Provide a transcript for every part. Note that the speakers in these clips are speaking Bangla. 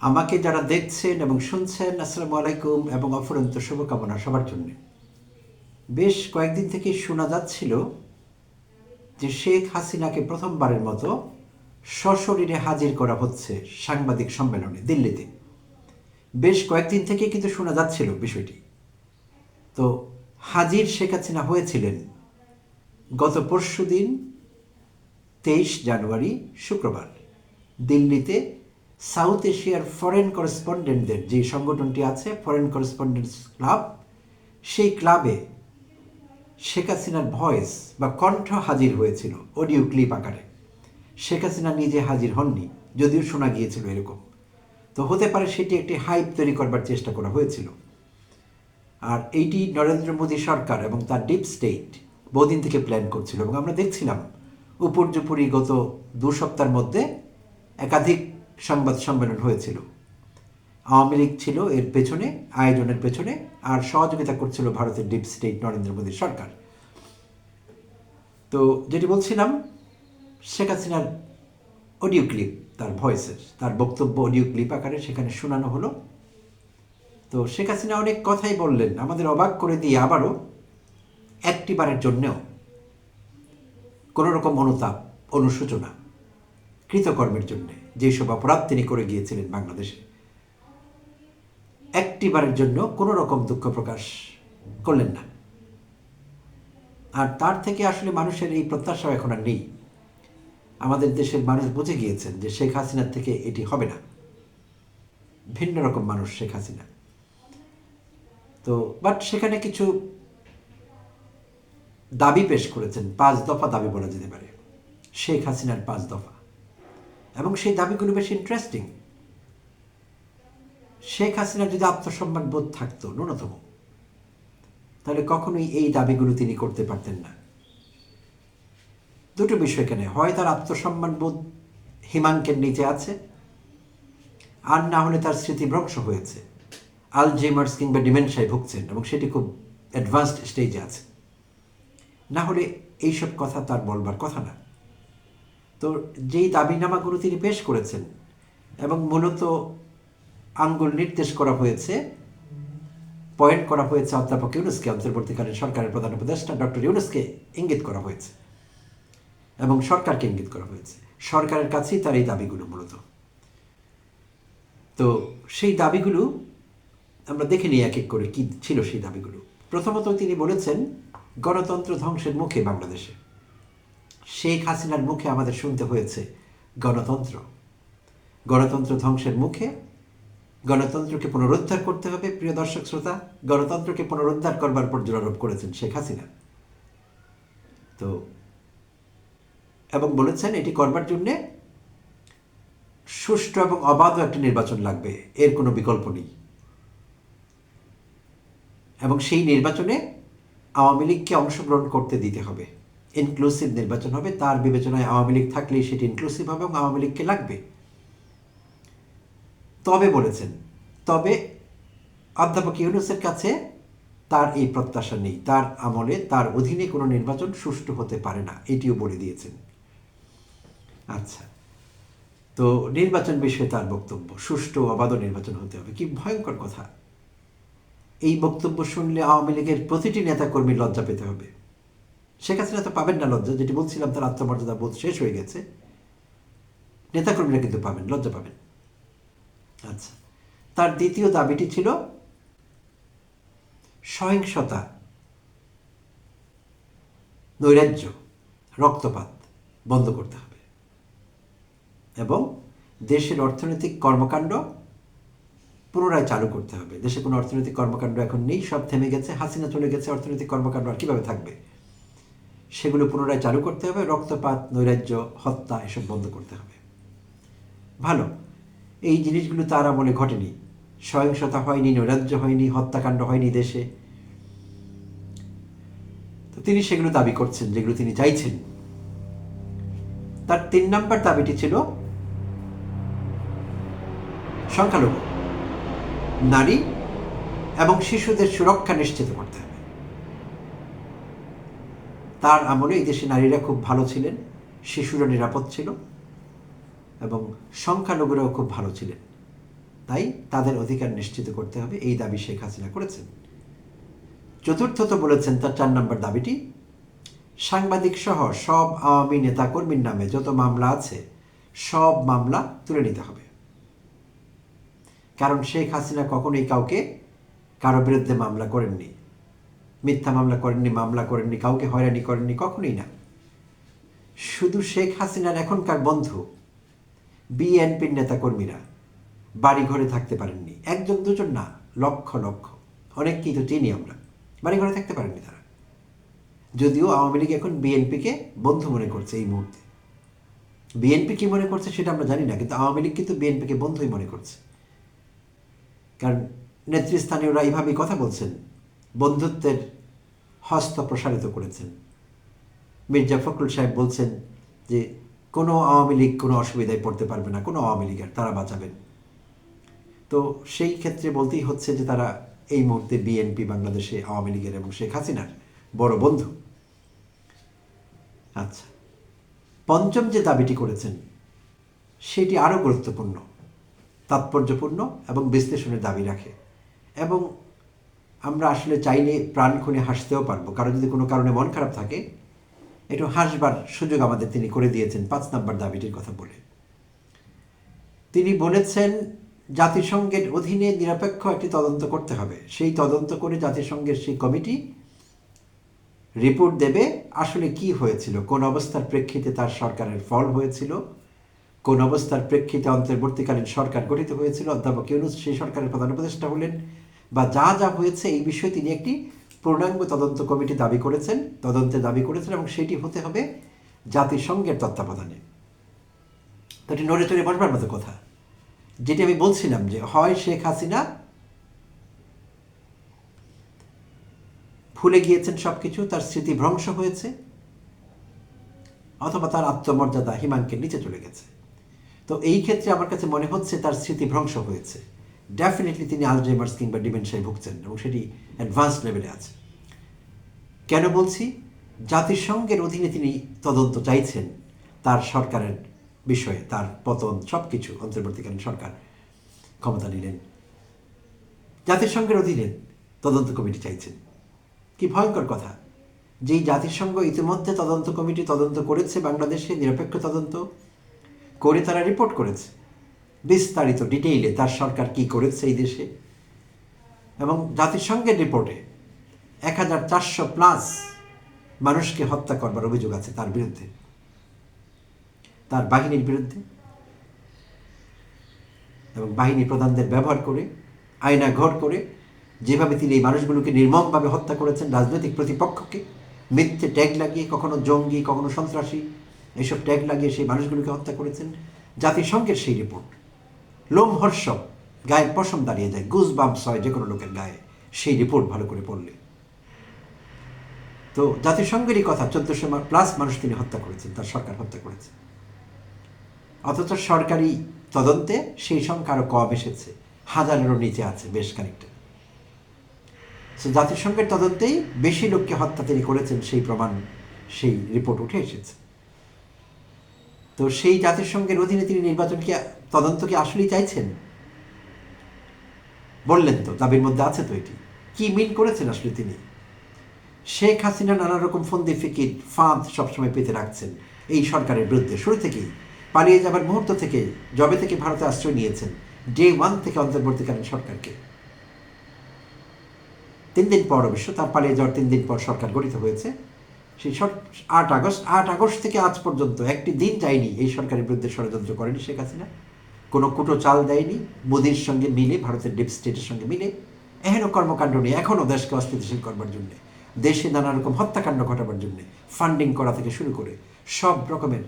আমাকে যারা দেখছেন এবং শুনছেন, আসসালামু আলাইকুম এবং অফুরন্ত শুভকামনা সবার জন্য। বেশ কয়েকদিন থেকে শোনা যাচ্ছিল যে শেখ হাসিনাকে প্রথমবারের মতো সশরীরে হাজির করা হচ্ছে সাংবাদিক সম্মেলনে দিল্লিতে। বেশ কয়েকদিন থেকে কিন্তু শোনা যাচ্ছিল বিষয়টি। তো হাজির শেখ হাসিনা হয়েছিলেন গত পরশু দিন তেইশ জানুয়ারি শুক্রবার, দিল্লিতে সাউথ এশিয়ার ফরেন করেসপন্ডেন্টদের, যে সংগঠনটি আছে, ফরেন করেসপন্ডেন্টস ক্লাব, সেই ক্লাবে শেখ হাসিনার ভয়েস বা কণ্ঠ হাজির হয়েছিল, অডিও ক্লিপ আকারে। শেখ হাসিনা নিজে হাজির হননি, যদিও শোনা গিয়েছিল এরকম। তো হতে পারে সেটি একটি হাইপ তৈরি করবার চেষ্টা করা হয়েছিল। আর এইটি নরেন্দ্র মোদী সরকার এবং তার ডিপ স্টেট বহুদিন থেকে প্ল্যান করছিল এবং আমরা দেখছিলাম, উপর্যুপুরি গত দু সপ্তাহের মধ্যে একাধিক সংবাদ সম্মেলন হয়েছিল। আওয়ামী লীগ ছিল এর পেছনে, আয়োজনের পেছনে, আর সহযোগিতা করছিল ভারতের ডিপ স্টেট নরেন্দ্র মোদীর সরকার। তো যেটি বলছিলাম, শেখ হাসিনার অডিও ক্লিপ, তার ভয়েসের, তার বক্তব্য অডিও ক্লিপ আকারে সেখানে শোনানো হলো। তো শেখ হাসিনা অনেক কথাই বললেন, আমাদের অবাক করে দিয়ে আবারও একটিবারের জন্যেও কোনো রকম অনুতাপ, অনুশোচনা কৃতকর্মের জন্যে। যেসব অপরাধ তিনি করে গিয়েছিলেন বাংলাদেশে। একটিবারের জন্য কোনো রকম দুঃখ প্রকাশ করলেন না। আর তার থেকে আসলে মানুষের এই প্রত্যাশাও এখন আর নেই। আমাদের দেশের মানুষ বুঝে গিয়েছেন যে শেখ হাসিনার থেকে এটি হবে না। ভিন্ন রকম মানুষ শেখ হাসিনা। তো বাট সেখানে কিছু দাবি পেশ করেছেন, পাঁচ দফা দাবি বলা যেতে পারে। শেখ হাসিনার পাঁচ দফা। এবং সেই দাবিগুলো বেশ ইন্টারেস্টিং শেখ হাসিনার যদি আত্মসম্মান বোধ থাকতো, ন্যূনতম, তাহলে কখনোই এই দাবিগুলো তিনি করতে পারতেন না। দুটো বিষয় এখানে। হয় তার আত্মসম্মান বোধ হিমাঙ্কের নিচে আছে, আর না হলে তার স্মৃতিভ্রংশ হয়েছে। আলজেমার্স কিংবা ডিমেনশায় ভুগছেন এবং সেটি খুব অ্যাডভান্সড স্টেজে আছে। না হলে এইসব কথা তার বলবার কথা না। তো যেই দাবিনামাগুলো তিনি পেশ করেছেন এবং মূলত আঙ্গুল নির্দেশ করা হয়েছে পয়েন্ট করা হয়েছে অধ্যাপক ইউনুসকে, অন্তর্বর্তীকালীন সরকারের প্রধান উপদেষ্টা ডক্টর ইউনুসকে ইঙ্গিত করা হয়েছে এবং সরকারকে ইঙ্গিত করা হয়েছে। সরকারের কাছেই তার এই দাবিগুলো মূলত। তো সেই দাবিগুলো আমরা দেখে নিই এক এক করে কি ছিল সেই দাবিগুলো। প্রথমত তিনি বলেছেন, গণতন্ত্র ধ্বংসের মুখে বাংলাদেশে। শেখ হাসিনার মুখে আমাদের শুনতে হয়েছে গণতন্ত্র। গণতন্ত্র ধ্বংসের মুখে গণতন্ত্রকে পুনরুদ্ধার করতে হবে, প্রিয় দর্শক শ্রোতা। গণতন্ত্রকে পুনরুদ্ধার করবার পর জোরারোপ করেছেন শেখ হাসিনা। তো, এবং বলেছেন এটি করবার জন্যে সুষ্ঠু এবং অবাধ একটি নির্বাচন লাগবে, এর কোনো বিকল্প নেই। এবং সেই নির্বাচনে আওয়ামী লীগকে অংশগ্রহণ করতে দিতে হবে। ইনক্লুসিভ নির্বাচন হবে, তার বিবেচনায় আওয়ামী লীগ থাকলেই সেটি ইনক্লুসিভ হবে এবং আওয়ামী লীগকে লাগবে। তবে বলেছেন, তবে অধ্যাপক ইউনুসের কাছে তার এই প্রত্যাশা নেই, তার আমলে, তার অধীনে কোনো নির্বাচন সুষ্ঠু হতে পারে না, এটিও বলে দিয়েছেন। আচ্ছা তো নির্বাচন বিষয়ে তার বক্তব্য, সুষ্ঠু অবাধ নির্বাচন হতে হবে, কি ভয়ঙ্কর কথা। এই বক্তব্য শুনলে আওয়ামী লীগের প্রতিটি নেতাকর্মী লজ্জা পেতে হবে। হাসিনা তো পাবেন না লজ্জা, যেটি বলছিলাম তার আত্মমর্যাদা বোধ শেষ হয়ে গেছে। নেতাকর্মীরা কিন্তু পাবেন, লজ্জা পাবেন। আচ্ছা তার দ্বিতীয় দাবিটি ছিল সহিংসতা, নৈরাজ্য, রক্তপাত বন্ধ করতে হবে। এবং দেশের অর্থনৈতিক কর্মকাণ্ড পুনরায় চালু করতে হবে। দেশে কোনো অর্থনৈতিক কর্মকাণ্ড এখন নেই, সব থেমে গেছে, হাসিনা চলে গেছে, অর্থনৈতিক কর্মকাণ্ড আর কীভাবে থাকবে? সেগুলো পুনরায় চালু করতে হবে, রক্তপাত, নৈরাজ্য, হত্যা, এসব বন্ধ করতে হবে। ভালো, এই জিনিসগুলো তার আমলে ঘটেনি। সহিংসতা হয়নি, নৈরাজ্য হয়নি, হত্যাকাণ্ড হয়নি দেশে। তো তিনি সেগুলো দাবি করছেন, যেগুলো তিনি চাইছেন। তার তিন নম্বর দাবিটি ছিল সংখ্যালঘু, নারী এবং শিশুদের সুরক্ষা নিশ্চিত হবে তার আমলে এই দেশে নারীরা খুব ভালো ছিলেন, শিশুরা নিরাপদ ছিল এবং সংখ্যালঘুরাও খুব ভালো ছিলেন। তাই তাদের অধিকার নিশ্চিত করতে হবে, এই দাবি শেখ হাসিনা করেছেন। চতুর্থত বলেছেন তার চার নম্বর দাবিটি, সাংবাদিক সহ সব আওয়ামী নেতাকর্মীর নামে যত মামলা আছে, সব মামলা তুলে নিতে হবে। কারণ শেখ হাসিনা কখনোই কাউকে, কারও বিরুদ্ধে মামলা করেননি। মিথ্যা মামলা করেননি মামলা করেননি, কাউকে হয়রানি করেননি, কখনোই না। শুধু শেখ হাসিনার এখনকার বন্ধু, বিএনপির নেতাকর্মীরা বাড়ি ঘরে থাকতে পারেননি। একজন, দুজন না, লক্ষ লক্ষ। অনেককেই তো চিনি আমরা। বাড়ি ঘরে থাকতে পারেননি তারা। যদিও আওয়ামী লীগ এখন বিএনপিকে বন্ধু মনে করছে এই মুহূর্তে। বিএনপি কি মনে করছে সেটা আমরা জানি না, কিন্তু আওয়ামী লীগ কিন্তু বিএনপিকে বন্ধুই মনে করছে। কারণ নেতৃস্থানীয়রা এইভাবেই কথা বলছেন। বন্ধুত্বের হস্ত প্রসারিত করেছেন। মির্জা ফখরুল সাহেব বলছেন যে, কোনো আওয়ামী লীগ কোনো অসুবিধায় পড়তে পারবে না, কোনো আওয়ামী লীগের, তারা বাঁচাবেন। তো সেই ক্ষেত্রে বলতেই হচ্ছে যে, তারা এই মুহূর্তে বিএনপি, বাংলাদেশে আওয়ামী লীগের এবং শেখ হাসিনার বড় বন্ধু। আচ্ছা পঞ্চম যে দাবিটি করেছেন, সেটি আরও গুরুত্বপূর্ণ, তাৎপর্যপূর্ণ এবং বিশ্লেষণের দাবি রাখে এবং আমরা আসলে চাইলে প্রাণ খুনে হাসতেও পারব। কারণ যদি কোনো কারণে মন খারাপ থাকে, একটু হাসবার সুযোগ আমাদের তিনি করে দিয়েছেন পাঁচ নম্বর দাবিটির কথা বলে। তিনি বলেছেন, জাতিসংঘের অধীনে নিরপেক্ষ একটি তদন্ত করতে হবে। সেই তদন্ত করে জাতিসংঘের সেই কমিটি রিপোর্ট দেবে আসলে কি হয়েছিল, কোন অবস্থার প্রেক্ষিতে তার সরকারের ফল হয়েছিল, কোন অবস্থার প্রেক্ষিতে অন্তর্বর্তীকালীন সরকার গঠিত হয়েছিল। অধ্যাপক ইউনুস সেই সরকারের প্রধান উপদেষ্টা হলেন বা যা যা হয়েছে এই বিষয়ে তিনি একটি পূর্ণাঙ্গ তদন্ত কমিটি দাবি করেছেন তদন্তের দাবি করেছেন এবং সেটি হতে হবে জাতিসংঘের তত্ত্বাবধানে। তো এটি নড়ে চড়ে বসবার মতো কথা। যেটি আমি বলছিলাম যে হয় শেখ হাসিনা ভুলে গিয়েছেন সব কিছু তার স্মৃতি ভ্রংশ হয়েছে, অথবা তার আত্মমর্যাদা হিমাঙ্কের নিচে চলে গেছে। তো এই ক্ষেত্রে আমার কাছে মনে হচ্ছে তার স্মৃতি ভ্রংশ হয়েছে। ডেফিনেটলি তিনি আলজেমার্স কিংবা ডিমেনশায় ভুগছেন এবং সেটি অ্যাডভান্স লেভেলে আছে। কেন বলছি? জাতিসংঘের অধীনে তিনি তদন্ত চাইছেন তার সরকারের বিষয়ে, তার পতন সব কিছু অন্তর্বর্তীকালীন সরকার ক্ষমতা নিলেন। জাতিসংঘের অধীনে তদন্ত কমিটি চাইছেন। কি ভয়ঙ্কর কথা। যেই জাতিসংঘ ইতিমধ্যে তদন্ত কমিটি তদন্ত করেছে বাংলাদেশে, নিরপেক্ষ তদন্ত করে তারা রিপোর্ট করেছে। বিস্তারিত ডিটেইলে তার সরকার কি করেছে এই দেশে। এবং জাতিসংঘের রিপোর্টে এক হাজার চারশো প্লাস মানুষকে হত্যা করবার অভিযোগ আছে তার বিরুদ্ধে। তার বাহিনীর বিরুদ্ধে। এবং বাহিনী প্রধানদের ব্যবহার করে আয়না ঘর করে, যেভাবে তিনি এই মানুষগুলোকে নির্মমভাবে হত্যা করেছেন রাজনৈতিক প্রতিপক্ষকে, মিথ্যে ট্যাগ লাগিয়ে, কখনো জঙ্গি, কখনো সন্ত্রাসী এইসব ট্যাগ লাগিয়ে সেই মানুষগুলোকে হত্যা করেছেন, জাতিসংঘের সেই রিপোর্ট। লোমহর্ষক গায়ের পশম দাঁড়িয়ে যায় গুজ বাম্পস হয় যে কোনো লোকের গায়ে। সেই রিপোর্ট ভালো করে পড়লে। তো জাতিসংঘেরই কথা, চোদ্দশো প্লাস মানুষ তিনি হত্যা করেছেন, তার সরকার হত্যা করেছে। অথচ সরকারি তদন্তে সেই সংখ্যা আরও কম এসেছে, হাজারেরও নিচে আছে বেশ খানিকটা। সো জাতিসংঘের তদন্তেই বেশি লোককে হত্যা তিনি করেছেন, সেই প্রমাণ, সেই রিপোর্ট উঠে এসেছে। তো সেই জাতিসংঘের অধীনে তিনি নির্বাচন কি তদন্ত কি আসলেই চাইছেন? বললেন তো, দাবির মধ্যে আছে তো এটি। কি মিন করেছেন আসলে তিনি? শেখ হাসিনা নানা রকম ফন্দি ফিকির ফাঁদ সবসময় পেতে রাখছেন এই সরকারের বিরুদ্ধে। শুরু থেকেই পালিয়ে যাবার মুহূর্ত থেকে জবে থেকে ভারতে আশ্রয় নিয়েছেন ডে ওয়ান থেকে অন্তর্বর্তীকালীন সরকারকে। তিন দিন পর অবশ্য তার পালিয়ে যাওয়ার তিন দিন পর সরকার গঠিত হয়েছে। সেই আট আগস্ট আট আগস্ট থেকে আজ পর্যন্ত একটি দিন যায়নি এই সরকারের বিরুদ্ধে ষড়যন্ত্র করেনি শেখ হাসিনা। কোনো কুটো চাল দেয়নি। মোদির সঙ্গে মিলে, ভারতের ডিপ স্টেটের সঙ্গে মিলে। এহেন কর্মকাণ্ড নিয়ে এখনও দেশকে অস্থিতিশীল করবার জন্যে, দেশে নানা রকম হত্যাকাণ্ড ঘটাবার জন্যে ফান্ডিং করা থেকে শুরু করে সব রকমের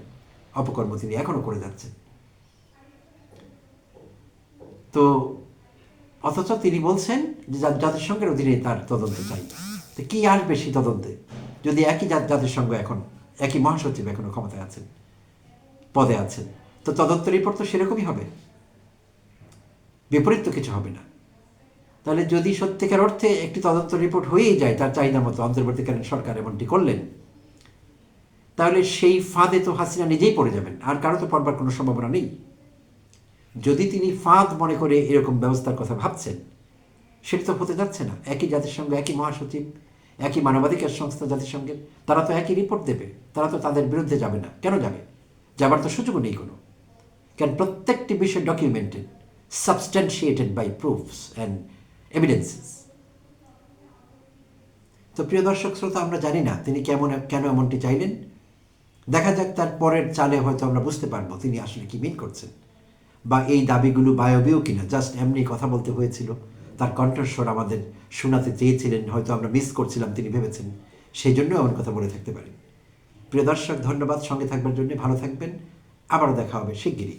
অপকর্ম তিনি এখনও করে যাচ্ছেন। তো অথচ তিনি বলছেন যে জাতিসংঘের অধীনে তার তদন্ত চাই। তো কি আসবে সেই তদন্তে? যদি একই জাতিসংঘ এখন, একই মহাসচিব এখনও ক্ষমতায় আছেন, পদে আছেন তো তদন্ত রিপোর্ট তো সেরকমই হবে। বিপরীত তো কিছু হবে না। তাহলে যদি সত্যিকার অর্থে একটি তদন্ত রিপোর্ট হয়েই যায়, তার চাহিদা মতো অন্তর্বর্তীকালীন সরকার এমনটি করলেন, তাহলে সেই ফাঁদে তো হাসিনা নিজেই পড়ে যাবেন, আর কারও তো পড়বার কোনো সম্ভাবনা নেই। যদি তিনি ফাঁদ মনে করে এরকম ব্যবস্থার কথা ভাবছেন, সেটা তো হতে যাচ্ছে না। একই জাতিসংঘ, একই মহাসচিব, একই মানবাধিকার সংস্থা জাতিসংঘের, তারা তো একই রিপোর্ট দেবে, তারা তো তাদের বিরুদ্ধে যাবে না। কেন যাবে? যাবার তো সুযোগও নেই কোনো। কারণ প্রত্যেকটি বিষয় documented substantiated by proofs and evidences তো প্রিয় দর্শক, শ্রোতা, আমরা জানি না তিনি কেমন, কেন এমনটি চাইলেন। দেখা যাক তার পরের চালে হয়তো আমরা বুঝতে পারব তিনি আসলে কি মিন করছেন বা এই দাবিগুলো বায়বীয় কিনা। জাস্ট এমনি কথা বলতে হয়েছিল। তার কণ্ঠস্বর আমাদের শোনাতে চেয়েছিলেন, হয়তো আমরা মিস করছিলাম, তিনি ভেবেছেন। সেই জন্য এমন কথা বলে থাকতে পারেন। প্রিয় দর্শক, ধন্যবাদ সঙ্গে থাকবার জন্য। ভালো থাকবেন। আবারও দেখা হবে শিগগিরই।